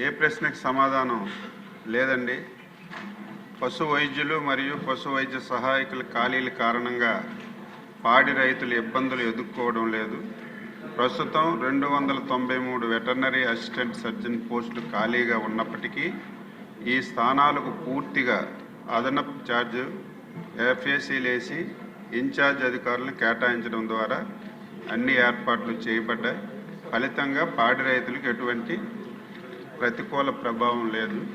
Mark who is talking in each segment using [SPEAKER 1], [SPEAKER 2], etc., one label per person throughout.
[SPEAKER 1] ఏ ప్రశ్నకు సమాధానం లేదండి. పశు వైద్యులు మరియు పశు వైద్య సహాయకుల ఖాళీల కారణంగా పాడి రైతులు ఇబ్బందులు ఎదుర్కోవడం లేదు. ప్రస్తుతం రెండు వందల తొంభై మూడు వెటర్నరీ అసిస్టెంట్ సర్జన్ పోస్టులు ఖాళీగా ఉన్నప్పటికీ ఈ స్థానాలకు పూర్తిగా అదనపు ఛార్జ్ ఎఫ్ఏసీలేసి ఇన్ఛార్జ్ అధికారులను కేటాయించడం ద్వారా అన్ని ఏర్పాట్లు చేయబడ్డాయి ఫలితంగా పాడి రైతులకు ఎటువంటి ప్రతికూల ప్రభావం లేదు.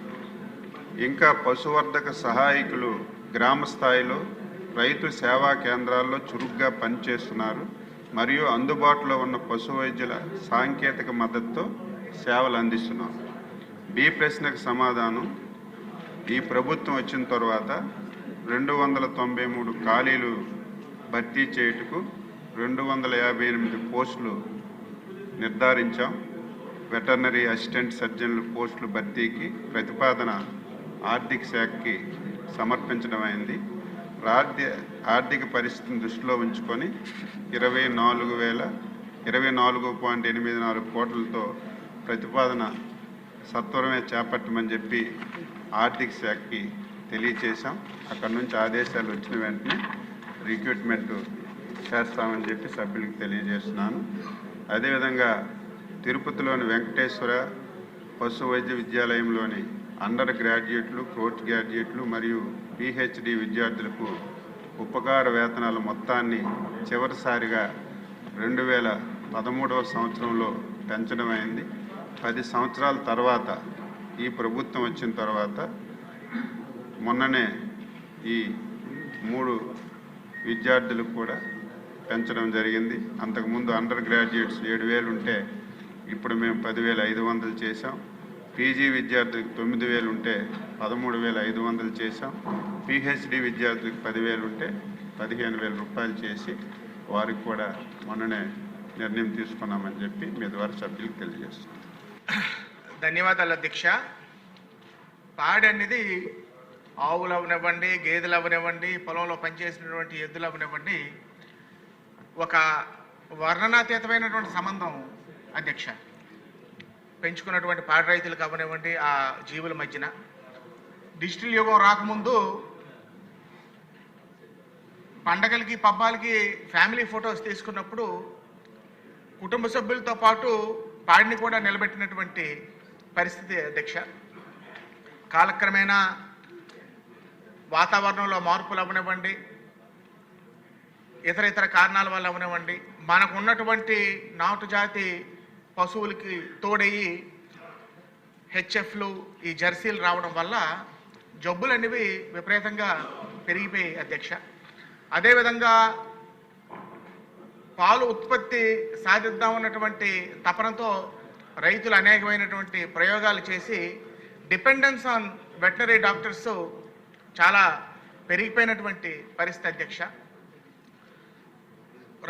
[SPEAKER 1] ఇంకా పశువర్ధక సహాయకులు గ్రామ స్థాయిలో రైతు సేవా కేంద్రాల్లో చురుగ్గా పనిచేస్తున్నారు. మరియు అందుబాటులో ఉన్న పశు వైద్యుల సాంకేతిక మద్దతుతో సేవలు అందిస్తున్నారు. బి ప్రశ్నకు సమాధానం ఈ ప్రభుత్వం వచ్చిన తర్వాత రెండు వందల తొంభై మూడు ఖాళీలు భర్తీ చేయుటకు రెండు వందల యాభై ఎనిమిది పోస్టులు నిర్ధారించాం. వెటర్నరీ అసిస్టెంట్ సర్జన్ల పోస్టుల భర్తీకి ప్రతిపాదన ఆర్థిక శాఖకి సమర్పించడం అయింది ఆర్థిక ఆర్థిక పరిస్థితిని దృష్టిలో ఉంచుకొని ఇరవై నాలుగు వేల ఇరవై నాలుగు పాయింట్ ఎనిమిది నాలుగు కోట్లతో ప్రతిపాదన సత్వరమే చేపట్టమని చెప్పి ఆర్థిక శాఖకి తెలియచేశాం. అక్కడ నుంచి ఆదేశాలు వచ్చిన వెంటనే రిక్రూట్మెంట్ చేస్తామని చెప్పి సభ్యులకు తెలియజేస్తున్నాను. అదేవిధంగా తిరుపతిలోని వెంకటేశ్వర పశు వైద్య విద్యాలయంలోని అండర్ గ్రాడ్యుయేట్లు పోస్ట్ గ్రాడ్యుయేట్లు మరియు పిహెచ్డి విద్యార్థులకు ఉపకార వేతనాల మొత్తాన్ని చివరిసారిగా రెండు వేల పదమూడవ సంవత్సరంలో పెంచడం అయింది. పది సంవత్సరాల తర్వాత ఈ ప్రభుత్వం వచ్చిన తర్వాత మొన్ననే ఈ మూడు విద్యార్థులకు కూడా పెంచడం జరిగింది. అంతకుముందు అండర్ గ్రాడ్యుయేట్స్ ఏడు వేలు ఉంటే ఇప్పుడు మేము పదివేల ఐదు వందలు చేసాం పీజీ విద్యార్థులకు తొమ్మిది వేలు ఉంటే పదమూడు వేల ఐదు వందలు చేసాం పిహెచ్డి విద్యార్థులకు పదివేలు ఉంటే పదిహేను వేల రూపాయలు చేసి వారికి కూడా మొన్ననే నిర్ణయం తీసుకున్నామని చెప్పి మీ ద్వారా సభ్యులకు తెలియజేస్తున్నాం.
[SPEAKER 2] ధన్యవాదాలు అధ్యక్ష పాడి అనేది ఆవులు అవనివ్వండి గేదెలు అవనివ్వండి పొలంలో పనిచేసినటువంటి ఎద్దులు అవనివ్వండి ఒక వర్ణనాతీతమైనటువంటి సంబంధం అధ్యక్ష. పెంచుకున్నటువంటి పాడి రైతులకు అవనివ్వండి ఆ జీవుల మధ్యన. డిజిటల్ యుగం రాకముందు పండగలకి పబ్బాలకి ఫ్యామిలీ ఫొటోస్ తీసుకున్నప్పుడు కుటుంబ సభ్యులతో పాటు పాడిని కూడా నిలబెట్టినటువంటి పరిస్థితి అధ్యక్ష కాలక్రమేణా వాతావరణంలో మార్పులు అవనివ్వండి ఇతర ఇతర కారణాల వల్ల అవనివ్వండి మనకు ఉన్నటువంటి నాటు జాతి పశువులకి తోడయ్యి హెచ్ఎఫ్లు ఈ జెర్సీలు రావడం వల్ల జబ్బులు అనేవి విపరీతంగా పెరిగిపోయాయి అధ్యక్ష. అదేవిధంగా పాలు ఉత్పత్తి సాధిద్దామన్నటువంటి తపనతో రైతులు అనేకమైనటువంటి ప్రయోగాలు చేసి డిపెండెన్స్ ఆన్ వెటనరీ డాక్టర్స్ చాలా పెరిగిపోయినటువంటి పరిస్థితి అధ్యక్ష.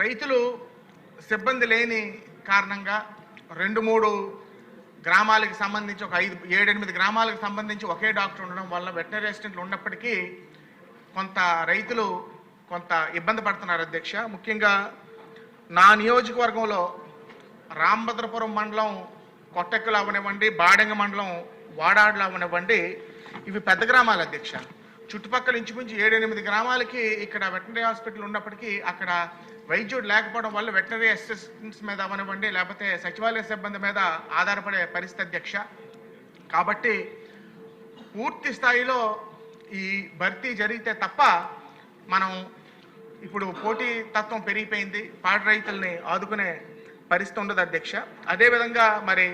[SPEAKER 2] రైతులు సిబ్బంది లేని కారణంగా రెండు మూడు గ్రామాలకు సంబంధించి ఒక ఐదు ఏడెనిమిది గ్రామాలకు సంబంధించి ఒకే డాక్టర్ ఉండడం వల్ల వెటనరీ అసిస్టెంట్లు ఉన్నప్పటికీ కొంత రైతులు కొంత ఇబ్బంది పడుతున్నారు అధ్యక్ష. ముఖ్యంగా నా నియోజకవర్గంలో రాంభద్రపురం మండలం కొట్టెక్కులు అవనివ్వండి బాడెంగ మండలం వాడాడులు అవనివ్వండి ఇవి పెద్ద గ్రామాలు అధ్యక్ష. చుట్టుపక్కల ఇంచుమించు ఏడెనిమిది గ్రామాలకి ఇక్కడ వెటనరీ హాస్పిటల్ ఉన్నప్పటికీ అక్కడ వైద్యుడు లేకపోవడం వల్ల వెటనరీ అసిస్టెంట్స్ మీద అవనివ్వండి లేకపోతే సచివాలయ సిబ్బంది మీద ఆధారపడే పరిస్థితి అధ్యక్ష. కాబట్టి పూర్తి స్థాయిలో ఈ భర్తీ జరిగితే తప్ప మనం ఇప్పుడు పోటీ తత్వం పెరిగిపోయింది పాడి రైతుల్ని ఆదుకునే పరిస్థితి ఉండదు అధ్యక్ష. అదేవిధంగా మరి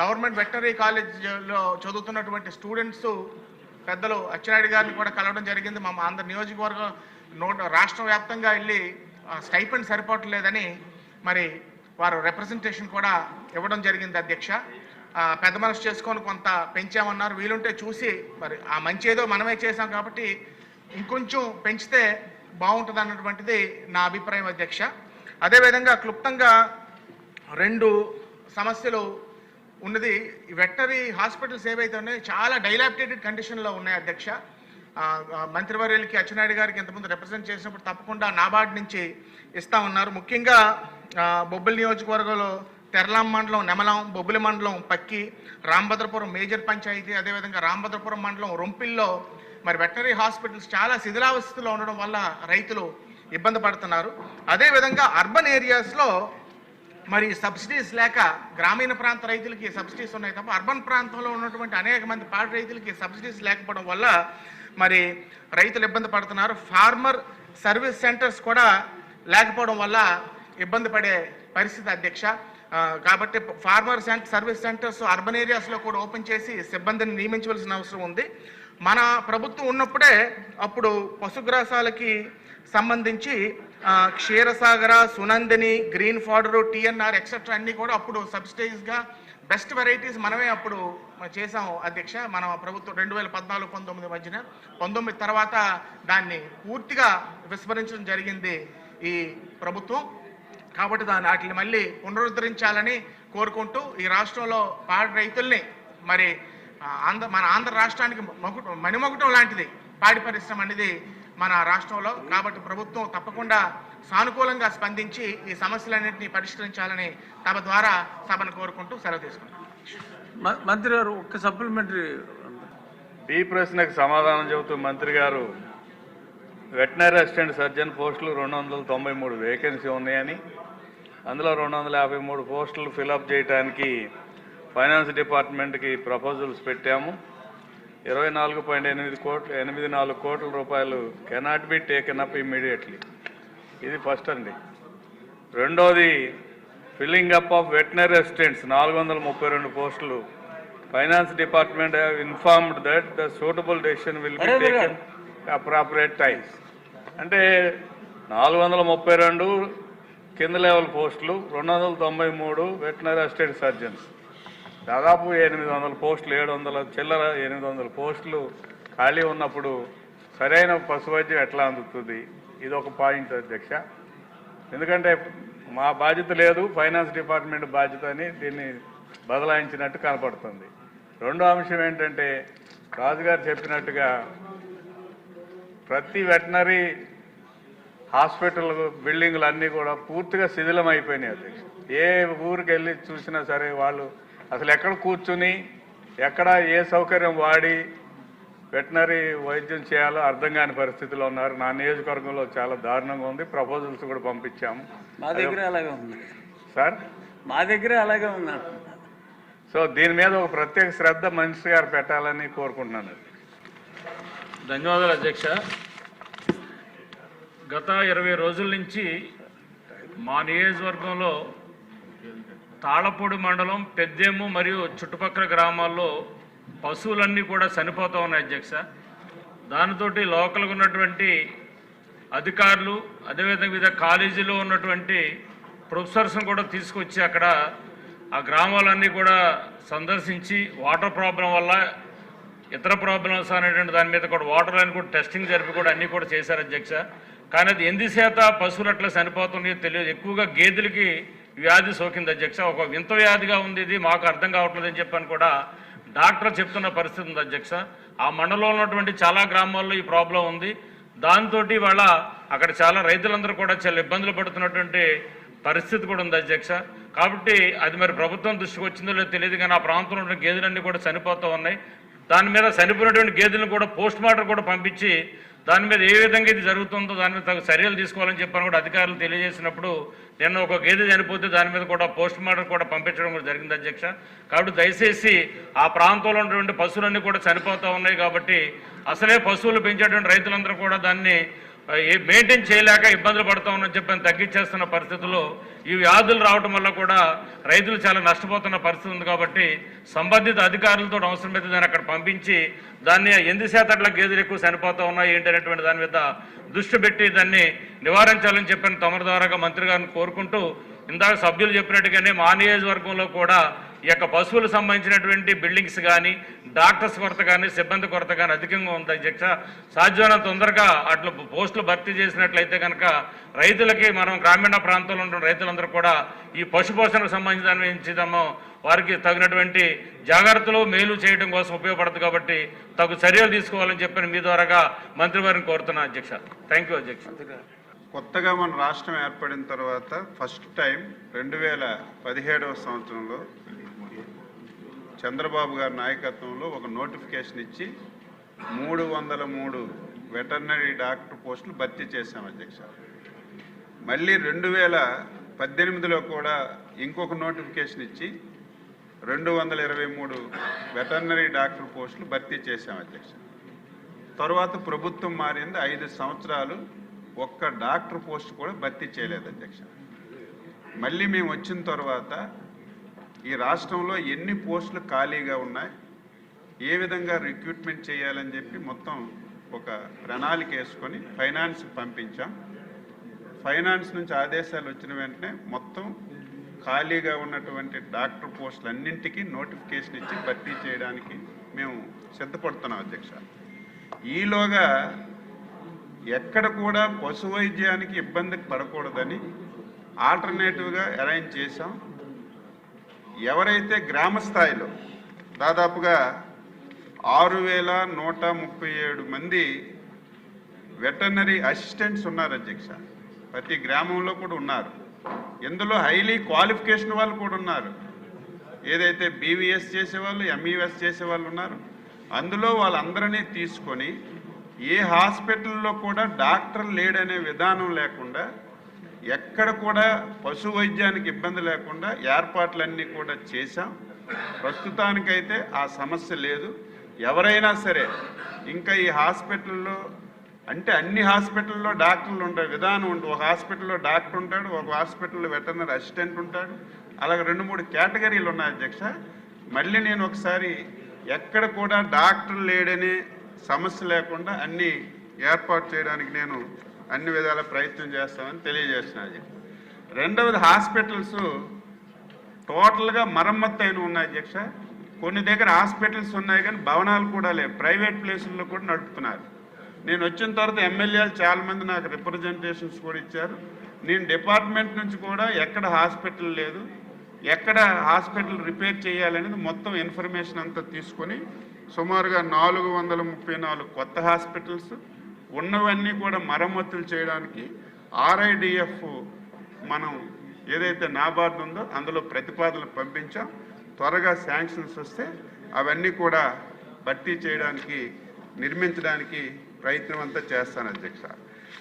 [SPEAKER 2] గవర్నమెంట్ వెటనరీ కాలేజీలో చదువుతున్నటువంటి స్టూడెంట్స్ పెద్దలు అచ్చెన్నాయుడు గారిని కూడా కలవడం జరిగింది. మా ఆంధ్ర నియోజకవర్గం నోట్ రాష్ట్ర వ్యాప్తంగా వెళ్ళి స్టైపెండ్ సరిపోవట్లేదని మరి వారు రిప్రజెంటేషన్ కూడా ఇవ్వడం జరిగింది అధ్యక్ష. పెద్ద మనసు చేసుకొని కొంత పెంచామన్నారు. వీలుంటే చూసి మరి ఆ మంచి ఏదో మనమే చేసాం కాబట్టి ఇంకొంచెం పెంచితే బాగుంటుంది అన్నటువంటిది నా అభిప్రాయం అధ్యక్ష. అదేవిధంగా క్లుప్తంగా రెండు సమస్యలు ఉన్నది. వెటరీ హాస్పిటల్స్ ఏవైతే ఉన్నాయో చాలా డైలాప్టేటెడ్ కండిషన్లో ఉన్నాయి అధ్యక్ష. మంత్రివర్యులకి అచ్చెన్నాయుడు గారికి ఇంతకుముందు రిప్రజెంట్ చేసినప్పుడు తప్పకుండా నాబార్డ్ నుంచి ఇస్తా ఉన్నారు. ముఖ్యంగా బొబ్బిలి నియోజకవర్గంలో తెరలాం మండలం నెమలం బొబ్బిలి మండలం పక్కి రామభద్రపురం మేజర్ పంచాయతీ అదేవిధంగా రామభద్రపురం మండలం రొంపిల్లో మరి వెటనరీ హాస్పిటల్స్ చాలా శిథిలావస్థలో ఉండడం వల్ల రైతులు ఇబ్బంది పడుతున్నారు. అదేవిధంగా అర్బన్ ఏరియాస్లో మరి సబ్సిడీస్ లేక గ్రామీణ ప్రాంత రైతులకి సబ్సిడీస్ ఉన్నాయి తప్ప అర్బన్ ప్రాంతంలో ఉన్నటువంటి అనేక మంది పాడి రైతులకి సబ్సిడీస్ లేకపోవడం వల్ల మరి రైతులు ఇబ్బంది పడుతున్నారు. ఫార్మర్ సర్వీస్ సెంటర్స్ కూడా లేకపోవడం వల్ల ఇబ్బంది పడే పరిస్థితి అధ్యక్ష. కాబట్టి farmer centre service centres urban ఏరియాస్లో కూడా ఓపెన్ చేసి సిబ్బందిని నియమించవలసిన అవసరం ఉంది. మన ప్రభుత్వం ఉన్నప్పుడే అప్పుడు పశుగ్రాసాలకి సంబంధించి Ksheerasagara Sunandini green fodder TNR etcetera అన్ని కూడా అప్పుడు సబ్సిడైజ్గా బెస్ట్ వెరైటీస్ మనమే అప్పుడు చేసాం అధ్యక్ష. మన ప్రభుత్వం రెండు వేల పద్నాలుగు పంతొమ్మిది మధ్యన పంతొమ్మిది తర్వాత దాన్ని పూర్తిగా విస్మరించడం జరిగింది ఈ ప్రభుత్వం. కాబట్టి దాని వాటిని మళ్ళీ పునరుద్ధరించాలని కోరుకుంటూ ఈ రాష్ట్రంలో పాడి రైతుల్ని మరి ఆంధ్ర మన ఆంధ్ర రాష్ట్రానికి మగుట మణిమగుటం లాంటిది పాడి పరిశ్రమ అనేది మన రాష్ట్రంలో. కాబట్టి ప్రభుత్వం తప్పకుండా సానుకూలంగా స్పందించి ఈ సమస్యలన్నింటినీ పరిష్కరించాలని తమ ద్వారా సభను కోరుకుంటూ సెలవు తీసుకుంటాం
[SPEAKER 3] మ- మంత్రి గారు ఒక్క సప్లిమెంటరీ
[SPEAKER 4] ఈ ప్రశ్నకు సమాధానం చెబుతూ మంత్రి గారు వెటనరీ అసిస్టెంట్ సర్జన్ పోస్టులు రెండు వందల తొంభై మూడు వేకెన్సీ ఉన్నాయని అందులో రెండు వందల యాభై మూడు పోస్టులు ఫిలప్ చేయడానికి ఫైనాన్స్ డిపార్ట్మెంట్కి ప్రపోజల్స్ పెట్టాము. ఇరవై నాలుగు పాయింట్ ఎనిమిది కోట్లు ఎనిమిది నాలుగు కోట్ల రూపాయలు cannot be taken up immediately ఇది ఫస్ట్ అండి. రెండోది filling up of veterinary assistants నాలుగు వందల ముప్పై రెండు పోస్టులు. Finance department have informed that the suitable decision will be taken appropriate times అంటే నాలుగు వందల ముప్పై రెండు కింద లెవెల్ పోస్టులు రెండు వందల తొంభై మూడు వెటనరీ అసిస్టెంట్ సర్జన్స్ దాదాపు ఎనిమిది వందల పోస్టులు ఏడు వందల చిల్లర ఎనిమిది వందల పోస్టులు ఖాళీ ఉన్నప్పుడు సరైన పశు వైద్యం ఎట్లా అందుతుంది? ఇది ఒక పాయింట్ అధ్యక్ష. ఎందుకంటే మా బాధ్యత లేదు ఫైనాన్స్ డిపార్ట్మెంట్ బాధ్యత అని దీన్ని బదలాయించినట్టు కనపడుతుంది. రెండో అంశం ఏంటంటే రాజుగారు చెప్పినట్టుగా ప్రతి వెటనరీ హాస్పిటల్ బిల్డింగ్లు అన్నీ కూడా పూర్తిగా శిథిలం అయిపోయినాయి అధ్యక్ష. ఏ ఊరికి వెళ్ళి చూసినా సరే వాళ్ళు అసలు ఎక్కడ కూర్చుని ఎక్కడ ఏ సౌకర్యం వాడి వెటనరీ వైద్యం చేయాలో అర్థం కాని పరిస్థితిలో ఉన్నారు. నా నియోజకవర్గంలో చాలా దారుణంగా ఉంది. ప్రపోజల్స్ కూడా పంపించాము.
[SPEAKER 3] మా దగ్గర అలాగే ఉంది.
[SPEAKER 4] సార్?
[SPEAKER 3] మా దగ్గర అలాగే ఉంది
[SPEAKER 4] సో దీని మీద ఒక ప్రత్యేక శ్రద్ధ మనిషి గారు పెట్టాలని కోరుకుంటున్నాను.
[SPEAKER 5] ధన్యవాదాలు అధ్యక్ష. గత ఇరవై రోజుల నుంచి మా నియోజకవర్గంలో తాళపూడి మండలం పెద్దేము మరియు చుట్టుపక్కల గ్రామాల్లో పశువులన్నీ కూడా చనిపోతూ ఉన్నాయి అధ్యక్ష. దానితోటి లోకల్గా ఉన్నటువంటి అధికారులు అదేవిధంగా వివిధ కాలేజీలో ఉన్నటువంటి ప్రొఫెసర్స్ని కూడా తీసుకొచ్చి అక్కడ ఆ గ్రామాలన్నీ కూడా సందర్శించి వాటర్ ప్రాబ్లం వల్ల ఇతర ప్రాబ్లమ్స్ అనేటువంటి దాని మీద కూడా వాటర్ అని కూడా టెస్టింగ్ జరిపి కూడా అన్నీ కూడా చేశారు అధ్యక్ష. కానీ అది ఎందు చేత పశువులు అట్లా చనిపోతున్నాయో తెలియదు. ఎక్కువగా గేదెలకి వ్యాధి సోకింది అధ్యక్ష. ఒక వింత వ్యాధిగా ఉంది ఇది మాకు అర్థం కావట్లేదు అని చెప్పని కూడా డాక్టర్ చెప్తున్న పరిస్థితి ఉంది అధ్యక్ష. ఆ మండలంలో ఉన్నటువంటి చాలా గ్రామాల్లో ఈ ప్రాబ్లం ఉంది. దాంతో వాళ్ళ అక్కడ చాలా రైతులందరూ కూడా చాలా ఇబ్బందులు పడుతున్నటువంటి పరిస్థితి కూడా ఉంది అధ్యక్ష. కాబట్టి అది మరి ప్రభుత్వం దృష్టికి వచ్చిందో లేదో తెలియదు కానీ ఆ ప్రాంతంలో ఉన్న గేదెలన్నీ కూడా చనిపోతూ ఉన్నాయి. దాని మీద చనిపోయినటువంటి గేదెలను కూడా పోస్ట్ మార్టం కూడా పంపించి దాని మీద ఏ విధంగా ఇది జరుగుతుందో దాని మీద తగు చర్యలు తీసుకోవాలని చెప్పని కూడా అధికారులు తెలియజేసినప్పుడు నిన్న ఒక గేదె చనిపోతే దాని మీద కూడా పోస్ట్ మార్టం కూడా పంపించడం కూడా జరిగింది అధ్యక్ష. కాబట్టి దయచేసి ఆ ప్రాంతంలో ఉన్నటువంటి పశువులన్నీ కూడా చనిపోతూ ఉన్నాయి కాబట్టి అసలే పశువులు పెంచేటువంటి రైతులందరూ కూడా దాన్ని మెయింటైన్ చేయలేక ఇబ్బందులు పడతా ఉన్నామని చెప్పని తగ్గించేస్తున్న పరిస్థితుల్లో ఈ వ్యాధులు రావడం వల్ల కూడా రైతులు చాలా నష్టపోతున్న పరిస్థితి ఉంది కాబట్టి సంబంధిత అధికారులతో అవసరమైతే దాన్ని అక్కడ పంపించి దాన్ని ఎందు శాతట్ల గేదెలు ఎక్కువ చనిపోతా ఉన్నాయి ఏంటనేటువంటి దాని మీద దృష్టి పెట్టి దాన్ని నివారించాలని చెప్పిన తమరి ద్వారాగా మంత్రి గారిని కోరుకుంటూ ఇందాక సభ్యులు చెప్పినట్టుగానే మా నియోజకవర్గంలో కూడా ఈ యొక్క పశువులకు సంబంధించినటువంటి బిల్డింగ్స్ కానీ డాక్టర్స్ కొరత కానీ సిబ్బంది కొరత కానీ అధికంగా ఉంది అధ్యక్ష సాధ్యమైన తొందరగా అట్లా పోస్టులు భర్తీ చేసినట్లయితే కనుక రైతులకి మనం గ్రామీణ ప్రాంతంలో ఉన్న రైతులందరూ కూడా ఈ పశుపోషణకు సంబంధించిన వారికి తగినటువంటి జాగ్రత్తలు మేలు చేయడం కోసం ఉపయోగపడదు కాబట్టి తగు చర్యలు తీసుకోవాలని చెప్పిన మీ ద్వారాగా మంత్రివారిని కోరుతున్నా అధ్యక్ష. థ్యాంక్ యూ అధ్యక్ష.
[SPEAKER 1] కొత్తగా మన రాష్ట్రం ఏర్పడిన తర్వాత ఫస్ట్ టైం రెండు వేల పదిహేడవ సంవత్సరంలో చంద్రబాబు గారి నాయకత్వంలో ఒక నోటిఫికేషన్ ఇచ్చి మూడు వందల మూడు వెటర్నరీ డాక్టర్ పోస్టులు భర్తీ చేశాం అధ్యక్ష. మళ్ళీ రెండు వేల పద్దెనిమిదిలో కూడా ఇంకొక నోటిఫికేషన్ ఇచ్చి రెండు వందల ఇరవై మూడు వెటర్నరీ డాక్టర్ పోస్టులు భర్తీ చేశాం అధ్యక్ష. తర్వాత ప్రభుత్వం మారింది ఐదు సంవత్సరాలు ఒక్క డాక్టర్ పోస్ట్ కూడా భర్తీ చేయలేదు అధ్యక్ష. మళ్ళీ మేము వచ్చిన తర్వాత ఈ రాష్ట్రంలో ఎన్ని పోస్టులు ఖాళీగా ఉన్నాయి? ఏ విధంగా రిక్రూట్మెంట్ చేయాలని చెప్పి మొత్తం ఒక ప్రణాళిక వేసుకొని ఫైనాన్స్ పంపించాం. ఫైనాన్స్ నుంచి ఆదేశాలు వచ్చిన వెంటనే మొత్తం ఖాళీగా ఉన్నటువంటి డాక్టర్ పోస్టులు అన్నింటికీ నోటిఫికేషన్ ఇచ్చి భర్తీ చేయడానికి మేము సిద్ధపడుతున్నాం అధ్యక్ష. ఈలోగా ఎక్కడ కూడా పశు వైద్యానికి ఇబ్బంది పడకూడదని ఆల్టర్నేటివ్గా అరేంజ్ చేశాం. ఎవరైతే గ్రామ స్థాయిలో దాదాపుగా ఆరు వేల నూట ముప్పై ఏడు మంది వెటర్నరీ అసిస్టెంట్స్ ఉన్నారు అధ్యక్ష. ప్రతి గ్రామంలో కూడా ఉన్నారు. ఇందులో హైలీ క్వాలిఫికేషన్ వాళ్ళు కూడా ఉన్నారు. ఏదైతే బీవీఎస్ చేసేవాళ్ళు ఎంఈఎస్ చేసేవాళ్ళు ఉన్నారు. అందులో వాళ్ళందరినీ తీసుకొని ఏ హాస్పిటల్లో కూడా డాక్టర్ లేడనే విధానం లేకుండా ఎక్కడ కూడా పశు వైద్యానికి ఇబ్బంది లేకుండా ఏర్పాట్లన్నీ కూడా చేశాం. ప్రస్తుతానికైతే ఆ సమస్య లేదు. ఎవరైనా సరే ఇంకా ఈ హాస్పిటల్లో అంటే అన్ని హాస్పిటల్లో డాక్టర్లు ఉండే విధానం ఉంటుంది. ఒక హాస్పిటల్లో డాక్టర్ ఉంటాడు ఒక హాస్పిటల్లో వెటర్నరీ అసిస్టెంట్ ఉంటాడు. అలాగే రెండు మూడు కేటగిరీలు ఉన్నాయి అధ్యక్ష. మళ్ళీ నేను ఒకసారి ఎక్కడ కూడా డాక్టర్ లేడని సమస్య లేకుండా అన్ని ఏర్పాటు చేయడానికి నేను అన్ని విధాల ప్రయత్నం చేస్తామని తెలియజేస్తున్నాను రెండవది హాస్పిటల్స్ టోటల్గా మరమ్మత్తు అయిన ఉన్నాయి అధ్యక్ష. కొన్ని దగ్గర హాస్పిటల్స్ ఉన్నాయి కానీ భవనాలు కూడా లేవు. ప్రైవేట్ ప్లేసుల్లో కూడా నడుపుతున్నారు. నేను వచ్చిన తర్వాత ఎమ్మెల్యేలు చాలామంది నాకు రిప్రజెంటేషన్స్ కూడా ఇచ్చారు. నేను డిపార్ట్మెంట్ నుంచి కూడా ఎక్కడ హాస్పిటల్ లేదు ఎక్కడ హాస్పిటల్ రిపేర్ చేయాలనేది మొత్తం ఇన్ఫర్మేషన్ అంతా తీసుకొని సుమారుగా నాలుగు వందల ముప్పై నాలుగు కొత్త హాస్పిటల్స్ ఉన్నవన్నీ కూడా మరమ్మతులు చేయడానికి ఆర్ఐడిఎఫ్ మనం ఏదైతే నాబార్డు ఉందో అందులో ప్రతిపాదనలు పంపించాం. త్వరగా శాంక్షన్స్ వస్తే అవన్నీ కూడా భర్తీ చేయడానికి నిర్మించడానికి ప్రయత్నం అంతా చేస్తాను అధ్యక్ష.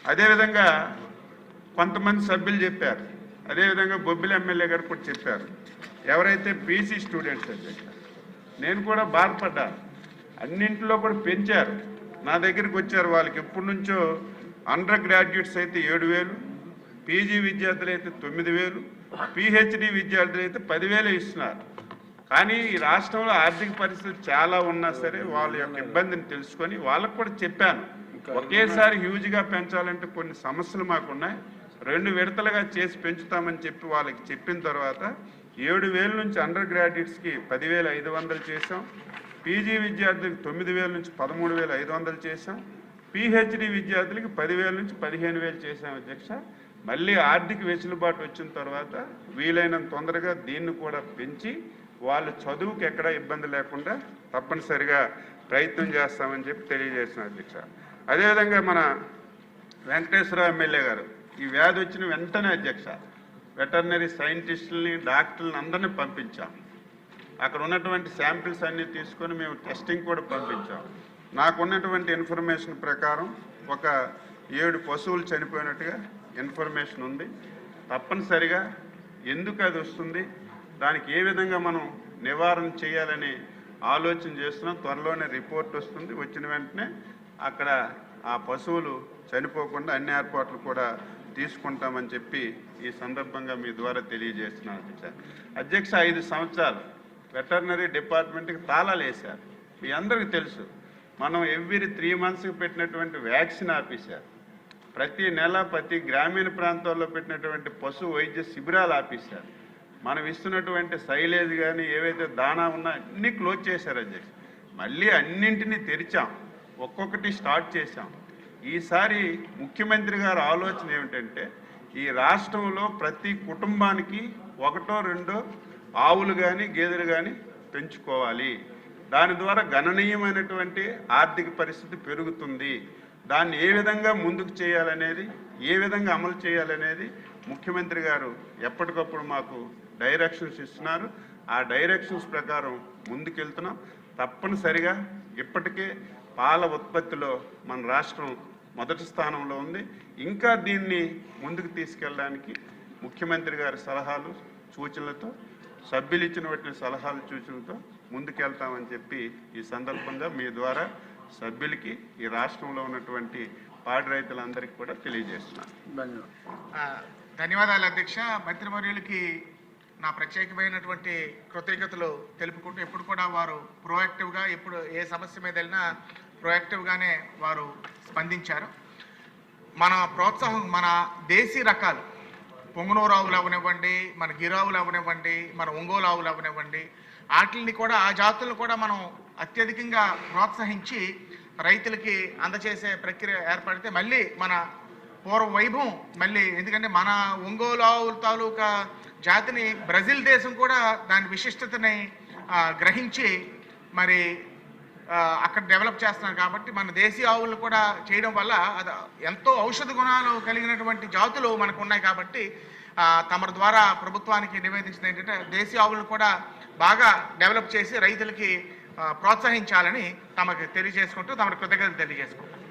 [SPEAKER 1] అదేవిధంగా కొంతమంది సభ్యులు చెప్పారు. అదేవిధంగా బొబ్బిలి ఎమ్మెల్యే గారు కూడా చెప్పారు. ఎవరైతే బీసీ స్టూడెంట్స్ అధ్యక్ష నేను కూడా బాధపడ్డా అన్నింటిలో కూడా పెంచారు. నా దగ్గరికి వచ్చారు వాళ్ళకి ఎప్పటి నుంచో అండర్ గ్రాడ్యుయేట్స్ అయితే ఏడు వేలు పీజీ విద్యార్థులు అయితే తొమ్మిది వేలు పిహెచ్డి విద్యార్థులు అయితే పదివేలు ఇస్తున్నారు. కానీ ఈ రాష్ట్రంలో ఆర్థిక పరిస్థితి చాలా ఉన్నా సరే వాళ్ళ యొక్క ఇబ్బందిని తెలుసుకొని వాళ్ళకు కూడా చెప్పాను. ఒకేసారి హ్యూజ్గా పెంచాలంటే కొన్ని సమస్యలు మాకున్నాయి రెండు విడతలుగా చేసి పెంచుతామని చెప్పి వాళ్ళకి చెప్పిన తర్వాత ఏడు వేల నుంచి అండర్ గ్రాడ్యుయేట్స్కి పదివేల ఐదు వందలు చేసాం పీజీ విద్యార్థులకు తొమ్మిది వేల నుంచి పదమూడు వేల ఐదు వందలు చేశాం. పిహెచ్డి విద్యార్థులకి పదివేల నుంచి పదిహేను వేలు చేశాం అధ్యక్ష. మళ్ళీ ఆర్థిక వెసులుబాటు వచ్చిన తర్వాత వీలైనంత తొందరగా దీన్ని కూడా పెంచి వాళ్ళ చదువుకి ఎక్కడా ఇబ్బంది లేకుండా తప్పనిసరిగా ప్రయత్నం చేస్తామని చెప్పి తెలియజేసిన అధ్యక్ష. అదేవిధంగా మన వెంకటేశ్వరరావు ఎమ్మెల్యే గారు ఈ వ్యాధి వచ్చిన వెంటనే అధ్యక్ష వెటర్నరీ సైంటిస్టులని డాక్టర్లను అందరినీ పంపించాం. అక్కడ ఉన్నటువంటి శాంపిల్స్ అన్నీ తీసుకొని మేము టెస్టింగ్ కూడా పంపించాం. నాకున్నటువంటి ఇన్ఫర్మేషన్ ప్రకారం ఒక ఏడు పశువులు చనిపోయినట్టుగా ఇన్ఫర్మేషన్ ఉంది. తప్పనిసరిగా ఎందుకు అది వస్తుంది? దానికి ఏ విధంగా మనం నివారణ చేయాలని ఆలోచన చేస్తున్నాం. త్వరలోనే రిపోర్ట్ వస్తుంది. వచ్చిన వెంటనే అక్కడ ఆ పశువులు చనిపోకుండా అన్ని ఏర్పాట్లు కూడా తీసుకుంటామని చెప్పి ఈ సందర్భంగా మీ ద్వారా తెలియజేస్తున్నాను అధ్యక్ష. అధ్యక్ష ఐదు సంవత్సరాలు. వెటర్నరీ డిపార్ట్మెంట్కి తాళాలు వేశారు. మీ అందరికీ తెలుసు మనం ఎవ్రీ త్రీ మంత్స్కి పెట్టినటువంటి వ్యాక్సిన్ ఆపేశారు. ప్రతి నెల ప్రతి గ్రామీణ ప్రాంతాల్లో పెట్టినటువంటి పశు వైద్య శిబిరాలు ఆపేశారు. మనం ఇస్తున్నటువంటి సైలేజ్ కానీ ఏవైతే దానా ఉన్నా అన్నీ క్లోజ్ చేశారు అధ్యక్ష. మళ్ళీ అన్నింటినీ తెరిచాం ఒక్కొక్కటి స్టార్ట్ చేశాం. ఈసారి ముఖ్యమంత్రి గారి ఆలోచన ఏమిటంటే ఈ రాష్ట్రంలో ప్రతి కుటుంబానికి ఒకటో రెండో ఆవులు కానీ గేదెలు కానీ పెంచుకోవాలి. దాని ద్వారా గణనీయమైనటువంటి ఆర్థిక పరిస్థితి పెరుగుతుంది. దాన్ని ఏ విధంగా ముందుకు చేయాలనేది ఏ విధంగా అమలు చేయాలనేది ముఖ్యమంత్రి గారు ఎప్పటికప్పుడు మాకు డైరెక్షన్స్ ఇస్తున్నారు. ఆ డైరెక్షన్స్ ప్రకారం ముందుకెళ్తున్నాం. తప్పనిసరిగా ఇప్పటికే పాల ఉత్పత్తిలో మన రాష్ట్రం మొదటి స్థానంలో ఉంది. ఇంకా దీన్ని ముందుకు తీసుకెళ్ళడానికి ముఖ్యమంత్రి గారి సలహాలు సూచనలతో సభ్యులు ఇచ్చినటువంటి సలహాలు సూచనలతో ముందుకెళ్తామని చెప్పి ఈ సందర్భంగా మీ ద్వారా సభ్యులకి ఈ రాష్ట్రంలో ఉన్నటువంటి పాడి రైతులందరికీ కూడా తెలియజేస్తున్నాను.
[SPEAKER 3] ధన్యవాదాలు
[SPEAKER 2] అధ్యక్ష. మంత్రివర్యులకి నా ప్రత్యేకమైనటువంటి కృతజ్ఞతలు తెలుపుకుంటూ ఎప్పుడు కూడా వారు ప్రోయాక్టివ్గా ఎప్పుడు ఏ సమస్య మీద వెళ్ళినా ప్రోయాక్టివ్గానే వారు స్పందించారు. మన ప్రోత్సాహం మన దేశీ రకాలు పొంగనూరు ఆవులు అవనివ్వండి మన గిరావులు అవనివ్వండి మన ఒంగోలు ఆవులు అవనివ్వండి వాటిని కూడా ఆ జాతులను కూడా మనం అత్యధికంగా ప్రోత్సహించి రైతులకి అందచేసే ప్రక్రియ ఏర్పడితే మళ్ళీ మన పూర్వ వైభవం మళ్ళీ ఎందుకంటే మన ఒంగోలు ఆవుల తాలూకా జాతిని బ్రెజిల్ దేశం కూడా దాని విశిష్టతని గ్రహించి మరి అక్కడ డెవలప్ చేస్తున్నారు కాబట్టి మన దేశీయ ఆవులను కూడా చేయడం వల్ల అది ఎంతో ఔషధ గుణాలు కలిగినటువంటి జాతులు మనకు ఉన్నాయి కాబట్టి తమరి తమ ద్వారా ప్రభుత్వానికి నివేదించిన ఏంటంటే దేశీయ ఆవులను కూడా బాగా డెవలప్ చేసి రైతులకి ప్రోత్సహించాలని తమకు తెలియజేసుకుంటూ తమ కృతజ్ఞతలు తెలియజేసుకుంటాం